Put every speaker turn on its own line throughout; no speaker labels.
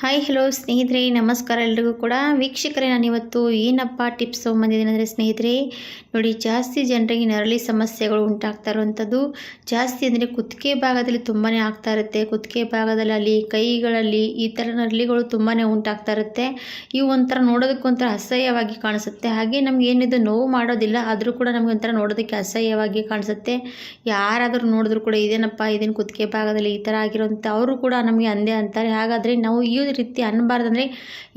Hi hello ಸ್ನೇಹಿತರೆ, ನಮಸ್ಕಾರ ಎಲ್ರಿಗೂ ಕೂಡ. ವೀಕ್ಷಕರೇ, ನಾನಿವತ್ತು ಏನಪ್ಪ ಟಿಪ್ಸ್ ತೊಗೊಂಬಂದಿದ್ದೀನಿ ಅಂದರೆ ಸ್ನೇಹಿತರೆ, ನೋಡಿ, ಜಾಸ್ತಿ ಜನರಿಗೆ ನರಳಿ ಸಮಸ್ಯೆಗಳು ಉಂಟಾಗ್ತಾ ಇರುವಂಥದ್ದು. ಜಾಸ್ತಿ ಅಂದರೆ ಕುತ್ತಿಗೆ ಭಾಗದಲ್ಲಿ ತುಂಬಾ ಆಗ್ತಾ ಇರುತ್ತೆ. ಕುತ್ತಿಗೆ ಭಾಗದಲ್ಲಿ, ಕೈಗಳಲ್ಲಿ ಈ ಥರ ನರಳಿಗಳು ತುಂಬಾ ಉಂಟಾಗ್ತಾ ಇರುತ್ತೆ. ಇವು ಒಂಥರ ನೋಡೋದಕ್ಕೊಂಥರ ಅಸಹ್ಯವಾಗಿ ಕಾಣಿಸುತ್ತೆ. ಹಾಗೆ ನಮ್ಗೆ ಏನಿದು ನೋವು ಮಾಡೋದಿಲ್ಲ, ಆದರೂ ಕೂಡ ನಮಗೆ ಒಂಥರ ನೋಡೋದಕ್ಕೆ ಅಸಹ್ಯವಾಗಿ ಕಾಣಿಸುತ್ತೆ. ಯಾರಾದರೂ ನೋಡಿದ್ರು ಕೂಡ, ಇದೇನಪ್ಪ, ಇದೇನು ಕುತ್ತಿಗೆ ಭಾಗದಲ್ಲಿ ಈ ಥರ ಆಗಿರೋಂಥ ಅವರು ಕೂಡ ನಮಗೆ ಅಂದೇ ಅಂತಾರೆ. ಹಾಗಾದರೆ ನಾವು ಈ ರೀತಿ ಅನ್ನಬಾರ್ದಂದರೆ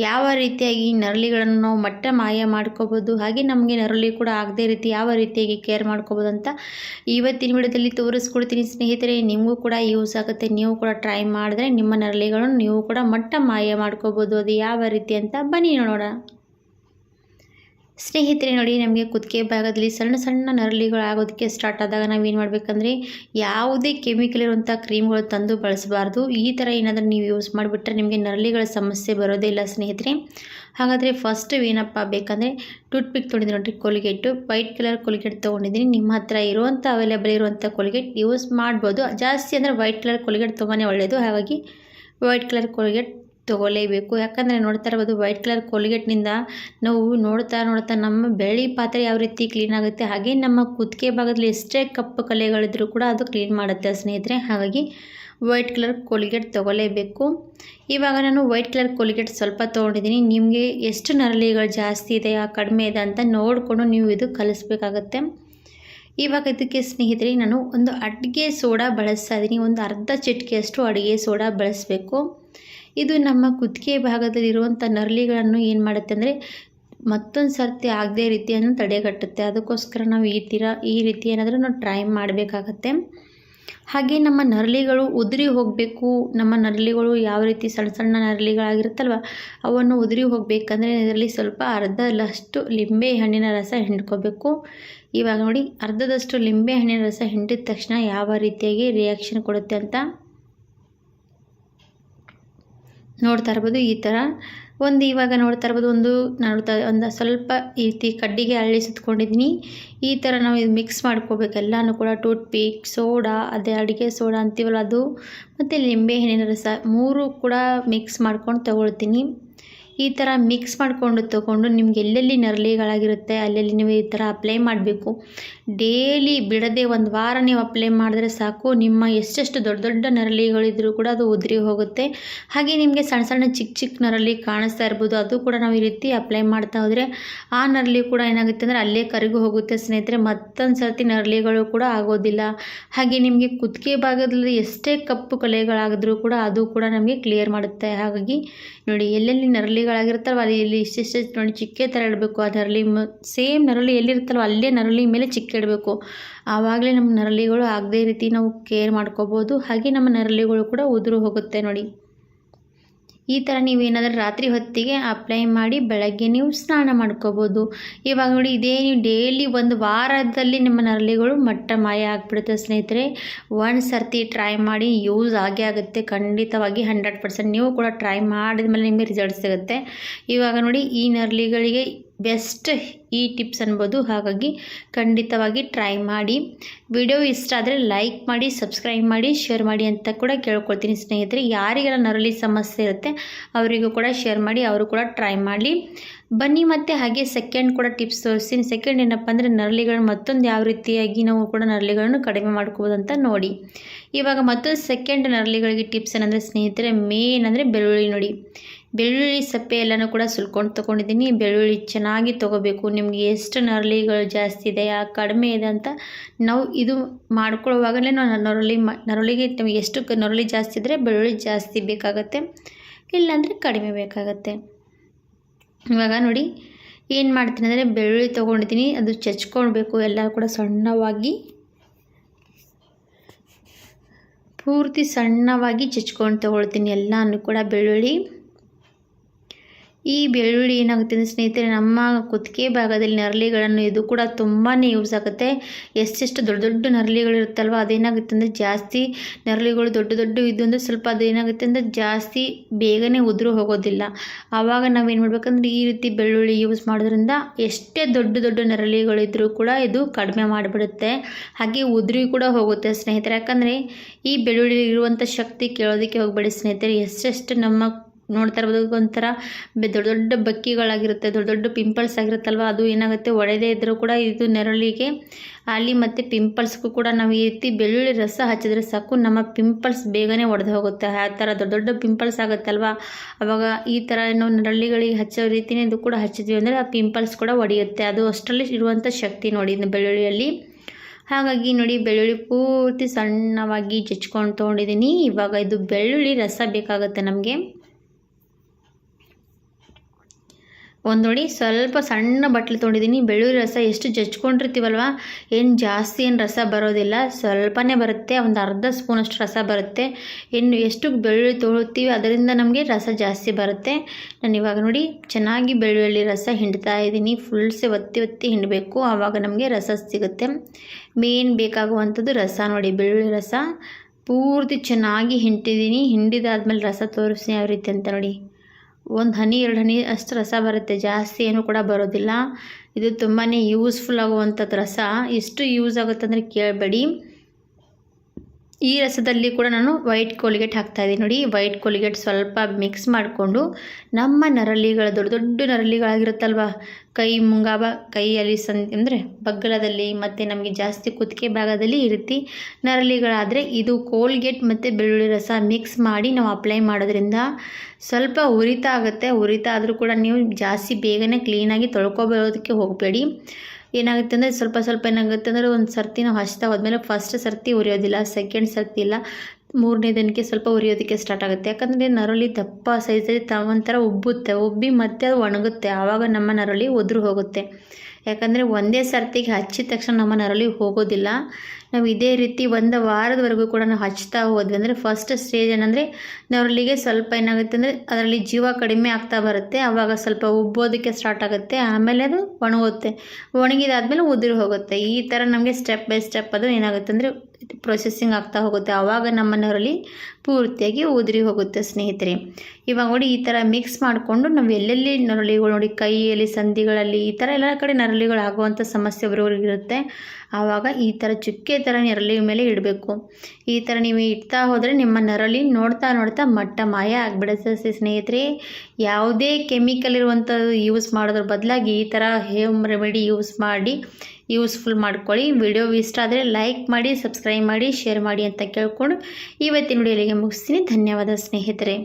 ಯಾವ ರೀತಿಯಾಗಿ ನರಳಿಗಳನ್ನು ನಾವು ಮಟ್ಟ ಮಾಯ ಮಾಡ್ಕೋಬೋದು, ಹಾಗೆ ನಮಗೆ ನರಳಿ ಕೂಡ ಆಗದೇ ರೀತಿ ಯಾವ ರೀತಿಯಾಗಿ ಕೇರ್ ಮಾಡ್ಕೋಬೋದು ಅಂತ ಇವತ್ತಿನ ವಿಡಿಯೋದಲ್ಲಿ ತೋರಿಸ್ಕೊಡ್ತೀನಿ. ಸ್ನೇಹಿತರೆ, ನಿಮಗೂ ಕೂಡ ಯೂಸ್ ಆಗುತ್ತೆ. ನೀವು ಕೂಡ ಟ್ರೈ ಮಾಡಿದ್ರೆ ನಿಮ್ಮ ನರಳಿಗಳನ್ನು ನೀವು ಕೂಡ ಮಟ್ಟ ಮಾಯ ಮಾಡ್ಕೋಬೋದು. ಅದು ಯಾವ ರೀತಿ ಅಂತ ಬನ್ನಿ ನೋಡೋಣ. ಸ್ನೇಹಿತರೆ, ನೋಡಿ ನಮಗೆ ಕುತ್ತಿಗೆ ಭಾಗದಲ್ಲಿ ಸಣ್ಣ ಸಣ್ಣ ನರಳಿಗಳು ಆಗೋದಕ್ಕೆ ಸ್ಟಾರ್ಟ್ ಆದಾಗ ನಾವೇನು ಮಾಡಬೇಕಂದ್ರೆ, ಯಾವುದೇ ಕೆಮಿಕಲ್ ಇರುವಂಥ ಕ್ರೀಮ್ಗಳು ತಂದು ಬಳಸಬಾರ್ದು. ಈ ಥರ ಏನಾದರೂ ನೀವು ಯೂಸ್ ಮಾಡಿಬಿಟ್ರೆ ನಿಮಗೆ ನರಳಿಗಳ ಸಮಸ್ಯೆ ಬರೋದೇ ಇಲ್ಲ ಸ್ನೇಹಿತರೆ. ಹಾಗಾದರೆ ಫಸ್ಟ್ ಏನಪ್ಪ ಬೇಕಂದರೆ ಟೂತ್ ಪಿಕ್ ತೊಗೊಂಡಿದ್ದೀನಿ ನೋಡಿರಿ ಕೊಲ್ಗೇಟು ವೈಟ್ ಕಲರ್ ಕೊಲ್ಗೇಟ್ ತೊಗೊಂಡಿದ್ದೀನಿ. ನಿಮ್ಮ ಹತ್ರ ಇರುವಂಥ ಅವೈಲೇಬಲ್ ಇರುವಂಥ ಕೊಲ್ಗೇಟ್ ಯೂಸ್ ಮಾಡ್ಬೋದು. ಜಾಸ್ತಿ ಅಂದರೆ ವೈಟ್ ಕಲರ್ ಕೊಲ್ಗೇಟ್ ತುಂಬಾ ಒಳ್ಳೆಯದು ಹಾಗಾಗಿ ವೈಟ್ ಕಲರ್ ಕೊಲ್ಗೇಟ್ ತೊಗೊಳ್ಳೇಬೇಕು. ಯಾಕಂದರೆ ನೋಡ್ತಾ ಇರ್ಬೋದು ವೈಟ್ ಕಲರ್ ಕೋಲ್ಗೇಟ್ನಿಂದ ನಾವು ನೋಡ್ತಾ ನೋಡ್ತಾ ನಮ್ಮ ಬೆಳ್ಳಿ ಪಾತ್ರೆ ಯಾವ ರೀತಿ ಕ್ಲೀನ್ ಆಗುತ್ತೆ, ಹಾಗೆ ನಮ್ಮ ಕುತ್ತಿಗೆ ಭಾಗದಲ್ಲಿ ಎಷ್ಟೇ ಕಪ್ಪು ಕಲೆಗಳಿದ್ರೂ ಕೂಡ ಅದು ಕ್ಲೀನ್ ಮಾಡುತ್ತೆ ಸ್ನೇಹಿತರೆ. ಹಾಗಾಗಿ ವೈಟ್ ಕಲರ್ ಕೋಲ್ಗೇಟ್ ತೊಗೊಳ್ಳೇಬೇಕು. ಇವಾಗ ನಾನು ವೈಟ್ ಕಲರ್ ಕೋಲ್ಗೇಟ್ ಸ್ವಲ್ಪ ತೊಗೊಂಡಿದ್ದೀನಿ. ನಿಮಗೆ ಎಷ್ಟು ನರಳಿಗಳು ಜಾಸ್ತಿ ಇದೆ ಕಡಿಮೆ ಇದೆ ಅಂತ ನೋಡಿಕೊಂಡು ನೀವು ಇದು ಕಲಿಸ್ಬೇಕಾಗತ್ತೆ. ಇವಾಗ ಇದಕ್ಕೆ ಸ್ನೇಹಿತರೆ ನಾನು ಒಂದು ಅಡುಗೆ ಸೋಡಾ ಬಳಸ್ತಾ ಇದ್ದೀನಿ. ಒಂದು ಅರ್ಧ ಚಿಟಿಕೆಯಷ್ಟು ಅಡುಗೆ ಸೋಡಾ ಬಳಸಬೇಕು. ಇದು ನಮ್ಮ ಕುತ್ತಿಗೆ ಭಾಗದಲ್ಲಿರುವಂಥ ನರಳಿಗಳನ್ನು ಏನು ಮಾಡುತ್ತೆ ಅಂದರೆ ಮತ್ತೊಂದು ಸರ್ತಿ ಆಗದೇ ರೀತಿಯನ್ನು ತಡೆಗಟ್ಟುತ್ತೆ. ಅದಕ್ಕೋಸ್ಕರ ನಾವು ಈ ತೀರ, ಈ ರೀತಿ ಏನಾದರೂ ನಾವು ಟ್ರೈ ಮಾಡಬೇಕಾಗತ್ತೆ. ಹಾಗೆ ನಮ್ಮ ನರಳಿಗಳು ಉದುರಿ ಹೋಗಬೇಕು. ನಮ್ಮ ನರಳಿಗಳು ಯಾವ ರೀತಿ ಸಣ್ಣ ಸಣ್ಣ ನರಳಿಗಳಾಗಿರುತ್ತಲ್ವ, ಅವನ್ನು ಉದುರಿ ಹೋಗಬೇಕಂದ್ರೆ ಇದರಲ್ಲಿ ಸ್ವಲ್ಪ ಅರ್ಧದಷ್ಟು ಲಿಂಬೆ ಹಣ್ಣಿನ ರಸ ಹಿಂಡ್ಕೋಬೇಕು. ಇವಾಗ ನೋಡಿ, ಅರ್ಧದಷ್ಟು ಲಿಂಬೆ ಹಣ್ಣಿನ ರಸ ಹಿಂಡಿದ ತಕ್ಷಣ ಯಾವ ರೀತಿಯಾಗಿ ರಿಯಾಕ್ಷನ್ ಕೊಡುತ್ತೆ ಅಂತ ನೋಡ್ತಾ ಇರ್ಬೋದು ಈ ಥರ. ಒಂದು ಇವಾಗ ನೋಡ್ತಾ ಇರ್ಬೋದು ಒಂದು ನೋಡ್ತಾ ಒಂದು ಸ್ವಲ್ಪ ಈ ರೀತಿ ಕಡ್ಡಿಗೆ ಅಳ್ಳಿ ಸುತ್ಕೊಂಡಿದ್ದೀನಿ. ಈ ಥರ ನಾವು ಇದು ಮಿಕ್ಸ್ ಮಾಡ್ಕೋಬೇಕು. ಎಲ್ಲನೂ ಕೂಡ ಟೂತ್ ಪಿಕ್ ಸೋಡಾ, ಅದೇ ಅಡುಗೆ ಸೋಡಾ ಅಂತೀವಲ್ಲ ಅದು. ಮತ್ತು ಲಿಂಬೆಹಣ್ಣಿನ ರಸ ಮೂರು ಕೂಡ ಮಿಕ್ಸ್ ಮಾಡ್ಕೊಂಡು ತಗೊಳ್ತೀನಿ. ಈ ಥರ ಮಿಕ್ಸ್ ಮಾಡಿಕೊಂಡು ತಗೊಂಡು ನಿಮ್ಗೆ ಎಲ್ಲೆಲ್ಲಿ ನರಳಿಗಳಾಗಿರುತ್ತೆ, ಅಲ್ಲೆಲ್ಲಿ ನೀವು ಈ ಥರ ಅಪ್ಲೈ ಮಾಡಬೇಕು. ಡೇಲಿ ಬಿಡದೆ ಒಂದು ವಾರ ನೀವು ಅಪ್ಲೈ ಮಾಡಿದ್ರೆ ಸಾಕು. ನಿಮ್ಮ ಎಷ್ಟೆಷ್ಟು ದೊಡ್ಡ ದೊಡ್ಡ ನರಳಿಗಳಿದ್ರೂ ಕೂಡ ಅದು ಉದುರಿ ಹೋಗುತ್ತೆ. ಹಾಗೆ ನಿಮಗೆ ಸಣ್ಣ ಸಣ್ಣ ಚಿಕ್ಕ ಚಿಕ್ಕ ನರಳಿ ಕಾಣಿಸ್ತಾ ಇರ್ಬೋದು. ಅದು ಕೂಡ ನಾವು ಈ ರೀತಿ ಅಪ್ಲೈ ಮಾಡ್ತಾ ಹೋದರೆ ಆ ನರಳಿ ಕೂಡ ಏನಾಗುತ್ತೆ ಅಂದರೆ ಅಲ್ಲೇ ಕರಗಿ ಹೋಗುತ್ತೆ ಸ್ನೇಹಿತರೆ. ಮತ್ತೊಂದು ಸರ್ತಿ ನರಳಿಗಳು ಕೂಡ ಆಗೋದಿಲ್ಲ. ಹಾಗೆ ನಿಮಗೆ ಕುತ್ತಿಗೆ ಭಾಗದಲ್ಲಿ ಎಷ್ಟೇ ಕಪ್ಪು ಕಲೆಗಳಾಗಿದ್ರೂ ಕೂಡ ಅದು ಕೂಡ ನಮಗೆ ಕ್ಲಿಯರ್ ಮಾಡುತ್ತೆ. ಹಾಗಾಗಿ ನೋಡಿ ಎಲ್ಲೆಲ್ಲಿ ನರಳಿಗಳಾಗಿರುತ್ತಲ್ವ? ಅಲ್ಲಿ ಇಲ್ಲಿ ಇಷ್ಟಿಷ್ಟು ನೋಡಿ ಚಿಕ್ಕೆ ಥರ ಇಡಬೇಕು. ಆ ನರಳಿ ಸೇಮ್ ನರಳಿ ಎಲ್ಲಿರ್ತಲ್ವ ಅಲ್ಲೇ ನರಳಿ ಮೇಲೆ ಚಿಕ್ಕ ಇಡಬೇಕು. ಆವಾಗಲೇ ನಮ್ಮ ನರಳಿಗಳು ಆಗದೇ ರೀತಿ ನಾವು ಕೇರ್ ಮಾಡ್ಕೋಬೋದು. ಹಾಗೆ ನಮ್ಮ ನರಳಿಗಳು ಕೂಡ ಉದುರು ಹೋಗುತ್ತೆ ನೋಡಿ. ಈ ಥರ ನೀವೇನಾದರೂ ರಾತ್ರಿ ಹೊತ್ತಿಗೆ ಅಪ್ಲೈ ಮಾಡಿ ಬೆಳಗ್ಗೆ ನೀವು ಸ್ನಾನ ಮಾಡ್ಕೋಬೋದು. ಇವಾಗ ನೋಡಿ ಇದೇ ನೀವು ಡೈಲಿ ಒಂದು ವಾರದಲ್ಲಿ ನಿಮ್ಮ ನರಳಿಗಳು ಮಟ್ಟ ಮಾಯ ಆಗಿಬಿಡುತ್ತೆ ಸ್ನೇಹಿತರೆ. ಒಂದು ಸರ್ತಿ ಟ್ರೈ ಮಾಡಿ ಯೂಸ್ ಆಗೇ ಆಗುತ್ತೆ. ಖಂಡಿತವಾಗಿ ಹಂಡ್ರೆಡ್ ಪರ್ಸೆಂಟ್ ನೀವು ಕೂಡ ಟ್ರೈ ಮಾಡಿದ ಮೇಲೆ ನಿಮಗೆ ರಿಸಲ್ಟ್ ಸಿಗುತ್ತೆ. ಇವಾಗ ನೋಡಿ ಈ ನರಳಿಗಳಿಗೆ ಬೆಸ್ಟ್ ಈ ಟಿಪ್ಸ್ ಅನ್ಬೋದು. ಹಾಗಾಗಿ ಖಂಡಿತವಾಗಿ ಟ್ರೈ ಮಾಡಿ. ವಿಡಿಯೋ ಇಷ್ಟ ಆದರೆ ಲೈಕ್ ಮಾಡಿ ಸಬ್ಸ್ಕ್ರೈಬ್ ಮಾಡಿ ಶೇರ್ ಮಾಡಿ ಅಂತ ಕೂಡ ಕೇಳ್ಕೊಳ್ತೀನಿ ಸ್ನೇಹಿತರೆ. ಯಾರಿಗೆಲ್ಲ ನರಳಿ ಸಮಸ್ಯೆ ಇರುತ್ತೆ ಅವರಿಗೂ ಕೂಡ ಶೇರ್ ಮಾಡಿ, ಅವರು ಕೂಡ ಟ್ರೈ ಮಾಡಿ. ಬನ್ನಿ ಮತ್ತು ಹಾಗೆ ಸೆಕೆಂಡ್ ಕೂಡ ಟಿಪ್ಸ್ ತೋರಿಸ್ತೀನಿ. ಸೆಕೆಂಡ್ ಏನಪ್ಪ ಅಂದರೆ ನರಳಿಗಳನ್ನ ಮತ್ತೊಂದು ಯಾವ ರೀತಿಯಾಗಿ ನಾವು ಕೂಡ ನರಳಿಗಳನ್ನು ಕಡಿಮೆ ಮಾಡ್ಕೋಬೋದು ಅಂತ ನೋಡಿ. ಇವಾಗ ಮತ್ತೊಂದು ಸೆಕೆಂಡ್ ನರಳಿಗಳಿಗೆ ಟಿಪ್ಸ್ ಏನಂದರೆ ಸ್ನೇಹಿತರೆ ಮೇನ್ ಅಂದರೆ ಬೆಳ್ಳುಳ್ಳಿ ನೋಡಿ. ಬೆಳ್ಳುಳ್ಳಿ ಸಪ್ಪೆ ಎಲ್ಲನೂ ಕೂಡ ಸುಲ್ಕೊಂಡು ತೊಗೊಂಡಿದ್ದೀನಿ. ಬೆಳ್ಳುಳ್ಳಿ ಚೆನ್ನಾಗಿ ತೊಗೋಬೇಕು. ನಿಮಗೆ ಎಷ್ಟು ನರಳಿಗಳು ಜಾಸ್ತಿ ಇದೆ, ಆ ಕಡಿಮೆ ಇದೆ ಅಂತ ನಾವು ಇದು ಮಾಡ್ಕೊಳ್ಳುವಾಗಲೇ ನಾವು ನರಳಿ ನರಳಿಗೆ ನಮಗೆ ಎಷ್ಟು ನರಳಿ ಜಾಸ್ತಿ ಇದ್ದರೆ ಬೆಳ್ಳುಳ್ಳಿ ಜಾಸ್ತಿ ಬೇಕಾಗುತ್ತೆ. ಇಲ್ಲಾಂದರೆ ಕಡಿಮೆ ಬೇಕಾಗತ್ತೆ. ಇವಾಗ ನೋಡಿ, ಏನು ಮಾಡ್ತೀನಿ ಅಂದರೆ ಬೆಳ್ಳುಳ್ಳಿ ತೊಗೊಂಡಿದ್ದೀನಿ. ಅದು ಚಚ್ಕೊಳ್ಬೇಕು. ಎಲ್ಲ ಕೂಡ ಸಣ್ಣವಾಗಿ, ಪೂರ್ತಿ ಸಣ್ಣವಾಗಿ ಚಚ್ಕೊಂಡು ತೊಗೊಳ್ತೀನಿ ಎಲ್ಲನೂ ಕೂಡ ಬೆಳ್ಳುಳ್ಳಿ. ಈ ಬೆಳ್ಳುಳ್ಳಿ ಏನಾಗುತ್ತೆ ಸ್ನೇಹಿತರೆ, ನಮ್ಮ ಕುತ್ತಿಗೆ ಭಾಗದಲ್ಲಿ ನರಳಿಗಳನ್ನು ಇದು ಕೂಡ ತುಂಬಾ ಯೂಸ್ ಆಗುತ್ತೆ. ಎಷ್ಟೆಷ್ಟು ದೊಡ್ಡ ದೊಡ್ಡ ನರಳಿಗಳು ಇರುತ್ತಲ್ವ, ಅದೇನಾಗುತ್ತೆ ಅಂದರೆ ಜಾಸ್ತಿ ನರಳಿಗಳು, ದೊಡ್ಡ ದೊಡ್ಡ ಇದ್ದು ಅಂದರೆ ಸ್ವಲ್ಪ ಅದೇನಾಗುತ್ತೆ ಅಂದರೆ ಜಾಸ್ತಿ ಬೇಗನೆ ಉದುರು ಹೋಗೋದಿಲ್ಲ. ಆವಾಗ ನಾವೇನು ಮಾಡಬೇಕಂದ್ರೆ ಈ ರೀತಿ ಬೆಳ್ಳುಳ್ಳಿ ಯೂಸ್ ಮಾಡೋದ್ರಿಂದ ಎಷ್ಟೇ ದೊಡ್ಡ ದೊಡ್ಡ ನರಳಿಗಳಿದ್ರೂ ಕೂಡ ಇದು ಕಡಿಮೆ ಮಾಡಿಬಿಡುತ್ತೆ. ಹಾಗೆ ಉದುರಿ ಕೂಡ ಹೋಗುತ್ತೆ ಸ್ನೇಹಿತರೆ. ಯಾಕಂದರೆ ಈ ಬೆಳ್ಳುಳ್ಳಿ ಇರುವಂಥ ಶಕ್ತಿ ಕೇಳೋದಕ್ಕೆ ಹೋಗಬೇಡಿ ಸ್ನೇಹಿತರೆ. ಎಷ್ಟೆಷ್ಟು ನಮ್ಮ ನೋಡ್ತಾ ಇರ್ಬೋದು. ಒಂಥರ ದೊಡ್ಡ ದೊಡ್ಡ ಬಕ್ಕಿಗಳಾಗಿರುತ್ತೆ, ದೊಡ್ಡ ದೊಡ್ಡ ಪಿಂಪಲ್ಸ್ ಆಗಿರುತ್ತಲ್ವ, ಅದು ಏನಾಗುತ್ತೆ, ಒಡೆದೇ ಇದ್ದರೂ ಕೂಡ ಇದು ನೆರಳಿಗೆ ಅಲ್ಲಿ ಮತ್ತು ಪಿಂಪಲ್ಸ್ಗೂ ಕೂಡ ನಾವು ಈ ರೀತಿ ಬೆಳ್ಳುಳ್ಳಿ ರಸ ಹಚ್ಚಿದ್ರೆ ಸಾಕು, ನಮ್ಮ ಪಿಂಪಲ್ಸ್ ಬೇಗನೆ ಒಡೆದು ಹೋಗುತ್ತೆ. ಆ ಥರ ದೊಡ್ಡ ದೊಡ್ಡ ಪಿಂಪಲ್ಸ್ ಆಗುತ್ತಲ್ವ? ಅವಾಗ ಈ ಥರ ನಾವು ನೆರಳಿಗಳಿಗೆ ಹಚ್ಚೋ ರೀತಿಯೇ ಇದು ಕೂಡ ಹಚ್ಚಿದ್ವಿ ಅಂದರೆ ಆ ಪಿಂಪಲ್ಸ್ ಕೂಡ ಒಡೆಯುತ್ತೆ. ಅದು ಅಷ್ಟರಲ್ಲಿ ಇರುವಂಥ ಶಕ್ತಿ ನೋಡಿ ಬೆಳ್ಳುಳ್ಳಿಯಲ್ಲಿ. ಹಾಗಾಗಿ ನೋಡಿ, ಬೆಳ್ಳುಳ್ಳಿ ಪೂರ್ತಿ ಸಣ್ಣವಾಗಿ ಜಚ್ಕೊಂಡು ತೊಗೊಂಡಿದ್ದೀನಿ. ಇವಾಗ ಇದು ಬೆಳ್ಳುಳ್ಳಿ ರಸ ಬೇಕಾಗುತ್ತೆ ನಮಗೆ. ಒಂದು ನೋಡಿ ಸ್ವಲ್ಪ ಸಣ್ಣ ಬಟ್ಲು ತೊಗೊಂಡಿದ್ದೀನಿ. ಬೆಳ್ಳುಳ್ಳಿ ರಸ ಎಷ್ಟು ಜಜ್ಕೊಂಡಿರ್ತೀವಲ್ವ? ಏನು ಜಾಸ್ತಿ ಏನು ರಸ ಬರೋದಿಲ್ಲ. ಸ್ವಲ್ಪನೇ ಬರುತ್ತೆ. ಒಂದು ಅರ್ಧ ಸ್ಪೂನಷ್ಟು ರಸ ಬರುತ್ತೆ. ಇನ್ನು ಎಷ್ಟು ಬೆಳ್ಳುಳ್ಳಿ ತೊಗೊಳ್ತೀವಿ ಅದರಿಂದ ನಮಗೆ ರಸ ಜಾಸ್ತಿ ಬರುತ್ತೆ. ನಾನು ಇವಾಗ ನೋಡಿ ಚೆನ್ನಾಗಿ ಬೆಳ್ಳುಳ್ಳಿ ರಸ ಹಿಂಡ್ತಾ ಇದ್ದೀನಿ. ಫುಲ್ಸೆ ಒತ್ತಿ ಒತ್ತಿ ಹಿಂಡಬೇಕು. ಆವಾಗ ನಮಗೆ ರಸ ಸಿಗುತ್ತೆ. ಮೇನ್ ಬೇಕಾಗುವಂಥದ್ದು ರಸ ನೋಡಿ, ಬೆಳ್ಳುಳ್ಳಿ ರಸ. ಪೂರ್ತಿ ಚೆನ್ನಾಗಿ ಹಿಂಡಿದ್ದೀನಿ ಹಿಂಡಿದಾದ್ಮೇಲೆ ರಸ ತೋರಿಸಿ ಯಾವ ರೀತಿ ಅಂತ ನೋಡಿ. ಒಂದು ಹನಿ, ಎರಡು ಹನಿ ಅಷ್ಟು ರಸ ಬರುತ್ತೆ. ಜಾಸ್ತಿ ಏನು ಕೂಡ ಬರೋದಿಲ್ಲ. ಇದು ತುಂಬಾ ಯೂಸ್ಫುಲ್ ಆಗುವಂಥದ್ದು ರಸ. ಎಷ್ಟು ಯೂಸ್ ಆಗುತ್ತೆ ಅಂದರೆ ಕೇಳಬೇಡಿ. ಈ ರಸದಲ್ಲಿ ಕೂಡ ನಾನು ವೈಟ್ ಕೋಲಿಗೇಟ್ ಹಾಕ್ತಾ ಇದ್ದೀನಿ. ನೋಡಿ ವೈಟ್ ಕೋಲಿಗೇಟ್ ಸ್ವಲ್ಪ ಮಿಕ್ಸ್ ಮಾಡಿಕೊಂಡು ನಮ್ಮ ನರಳಿಗಳ, ದೊಡ್ಡ ದೊಡ್ಡ ನರಳಿಗಳಾಗಿರುತ್ತಲ್ವ? ಕೈ ಮುಂಗಾಬ ಕೈಯಲ್ಲಿ ಸನ್ ಅಂದರೆ ಬಗ್ಗಲದಲ್ಲಿ ಮತ್ತು ನಮಗೆ ಜಾಸ್ತಿ ಕುತ್ತಿಗೆ ಭಾಗದಲ್ಲಿ ಈ ರೀತಿ ನರಳಿಗಳಾದರೆ ಇದು ಕೋಲ್ಗೇಟ್ ಮತ್ತು ಬೆಳ್ಳುಳ್ಳಿ ರಸ ಮಿಕ್ಸ್ ಮಾಡಿ ನಾವು ಅಪ್ಲೈ ಮಾಡೋದ್ರಿಂದ ಸ್ವಲ್ಪ ಉರಿತ ಆಗುತ್ತೆ. ಉರಿತ ಆದರೂ ಕೂಡ ನೀವು ಜಾಸ್ತಿ ಬೇಗನೆ ಕ್ಲೀನಾಗಿ ತೊಳ್ಕೊಬರೋದಕ್ಕೆ ಹೋಗಬೇಡಿ. ಏನಾಗುತ್ತೆ ಅಂದರೆ ಸ್ವಲ್ಪ ಸ್ವಲ್ಪ ಏನಾಗುತ್ತೆ ಅಂದರೆ ಒಂದು ಸರ್ತಿ ನಾವು ಹಚ್ತಾ ಹೋದ್ಮೇಲೆ ಫಸ್ಟ್ ಸರ್ತಿ ಉರಿಯೋದಿಲ್ಲ ಸೆಕೆಂಡ್ ಸರ್ತಿ ಇಲ್ಲ. ಮೂರನೇ ದಿನಕ್ಕೆ ಸ್ವಲ್ಪ ಉರಿಯೋದಕ್ಕೆ ಸ್ಟಾರ್ಟ್ ಆಗುತ್ತೆ. ಯಾಕಂದರೆ ನರಳಿ ದಪ್ಪ ಸೈಜಲ್ಲಿ ಒಂಥರ ಉಬ್ಬುತ್ತೆ, ಉಬ್ಬಿ ಮತ್ತೆ ಅದು ಒಣಗುತ್ತೆ. ಆವಾಗ ನಮ್ಮ ನರಳಿ ಉದುರು ಹೋಗುತ್ತೆ. ಯಾಕಂದರೆ ಒಂದೇ ಸರ್ತಿಗೆ ಹಚ್ಚಿದ ತಕ್ಷಣ ನಮ್ಮ ನರಳಿ ಹೋಗೋದಿಲ್ಲ. ನಾವು ಇದೇ ರೀತಿ ಒಂದು ವಾರದವರೆಗೂ ಕೂಡ ನಾವು ಹಚ್ತಾ ಹೋದ್ವಿ. ಅಂದರೆ ಫಸ್ಟ್ ಸ್ಟೇಜ್ ಏನಂದರೆ ನರಳಿಗೆ ಸ್ವಲ್ಪ ಏನಾಗುತ್ತೆ ಅಂದರೆ ಅದರಲ್ಲಿ ಜೀವ ಕಡಿಮೆ ಆಗ್ತಾ ಬರುತ್ತೆ. ಆವಾಗ ಸ್ವಲ್ಪ ಉಬ್ಬೋದಕ್ಕೆ ಸ್ಟಾರ್ಟ್ ಆಗುತ್ತೆ. ಆಮೇಲೆ ಅದು ಒಣಗುತ್ತೆ. ಒಣಗಿದಾದ್ಮೇಲೆ ಉದುರು ಹೋಗುತ್ತೆ. ಈ ಥರ ನಮಗೆ ಸ್ಟೆಪ್ ಬೈ ಸ್ಟೆಪ್ ಅದು ಏನಾಗುತ್ತೆ ಅಂದರೆ ಪ್ರೊಸೆಸಿಂಗ್ ಆಗ್ತಾ ಹೋಗುತ್ತೆ. ಆವಾಗ ನಮ್ಮನೆಯವರಲ್ಲಿ ಪೂರ್ತಿಯಾಗಿ ಉದುರಿ ಹೋಗುತ್ತೆ ಸ್ನೇಹಿತರೆ. ಇವಾಗ ನೋಡಿ ಈ ಥರ ಮಿಕ್ಸ್ ಮಾಡಿಕೊಂಡು ನಾವು ಎಲ್ಲೆಲ್ಲಿ ನರಳಿಗಳು ನೋಡಿ ಕೈಯಲ್ಲಿ ಸಂಧಿಗಳಲ್ಲಿ ಈ ಥರ ಎಲ್ಲ ಕಡೆ ನರಳಿಗಳು ಆಗುವಂಥ ಸಮಸ್ಯೆ ಇರುತ್ತೆ. ಆವಾಗ ಈ ಥರ ಚುಕ್ಕೆ ಥರ ನರಳಿ ಮೇಲೆ ಇಡಬೇಕು. ಈ ಥರ ನೀವು ಇಡ್ತಾ ಹೋದರೆ ನಿಮ್ಮ ನರಳಿ ನೋಡ್ತಾ ನೋಡ್ತಾ ಮಟ್ಟ ಮಾಯ ಆಗಿಬಿಡುತ್ತೆ ಸ್ನೇಹಿತರೆ. ಯಾವುದೇ ಕೆಮಿಕಲ್ ಇರುವಂಥದ್ದು ಯೂಸ್ ಮಾಡೋದ್ರ ಬದಲಾಗಿ ಈ ಥರ ಹೇಮ್ ರೆಮಿಡಿ ಯೂಸ್ ಮಾಡಿ ಯೂಸ್ಫುಲ್ ಮಾಡ್ಕೊಳ್ಳಿ. ವಿಡಿಯೋ ಇಷ್ಟ ಆದರೆ ಲೈಕ್ ಮಾಡಿ ಸಬ್ಸ್ಕ್ರೈಬ್ ಮಾಡಿ ಶೇರ್ ಮಾಡಿ ಅಂತ ಕೇಳ್ಕೊಂಡು ಇವತ್ತಿನ ಮುಗಿಸ್ತೀನಿ ಧನ್ಯವಾದ ಸ್ನೇಹಿತರೆ